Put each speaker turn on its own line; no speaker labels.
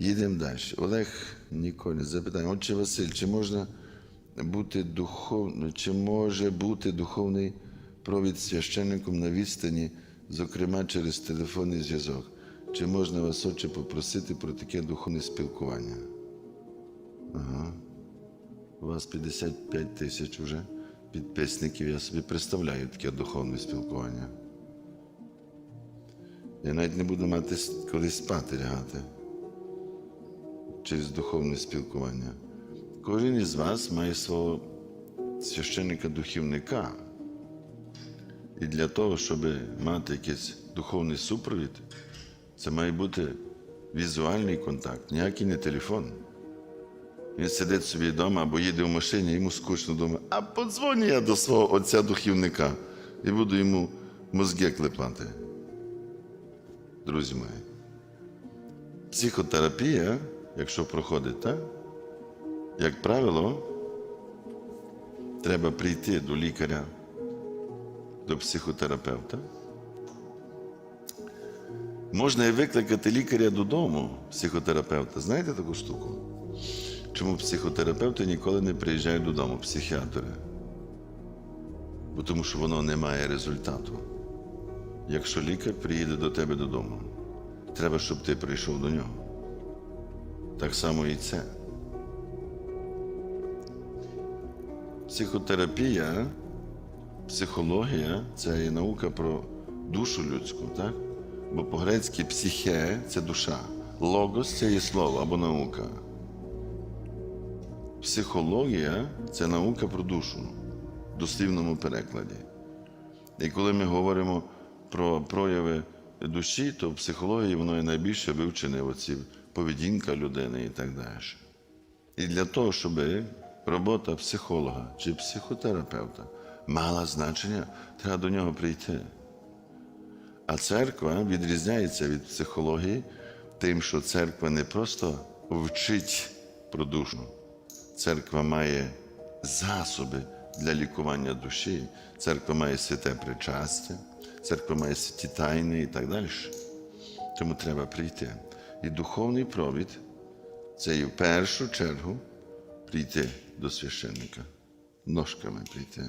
Їдемо далі. Олег Ніколін запитання. Отче Василь, чи можна бути духов... чи може бути духовний провід священником на відстані, зокрема через телефонний зв'язок? Чи можна вас, отче, попросити про таке духовне спілкування? Ага. У вас 55 тисяч вже підписників. Я собі представляю таке духовне спілкування. Я навіть не буду мати коли спати лягати через духовне спілкування. Кожен із вас має свого священника-духівника. І для того, щоб мати якийсь духовний супровід, це має бути візуальний контакт, ніякий не телефон. Він сидить собі вдома або їде в машині, йому скучно вдома. А подзвоню я до свого отця духівника і буду йому мозги клепати. Друзі мої. Психотерапія, якщо проходить, так? як правило, треба прийти до лікаря, до психотерапевта. Можна і викликати лікаря додому, психотерапевта. Знаєте таку штуку? Чому психотерапевти ніколи не приїжджають додому, психіатри? Бо тому що воно не має результату. Якщо лікар приїде до тебе додому, треба, щоб ти прийшов до нього. Так само і це. Психотерапія, психологія це і наука про душу людську, так? Бо по-грецьки психе це душа. Логос це є слово або наука. Психологія це наука про душу в дослівному перекладі. І коли ми говоримо про прояви душі, то в психології воно і найбільше вивчене оці поведінка людини і так далі. І для того, щоб робота психолога чи психотерапевта мала значення, треба до нього прийти. А церква відрізняється від психології тим, що церква не просто вчить про душу, церква має засоби для лікування душі, церква має святе причастя, церква має святі тайни і так далі. Тому треба прийти. І духовний провід це і в першу чергу прийти до священника, ножками прийти.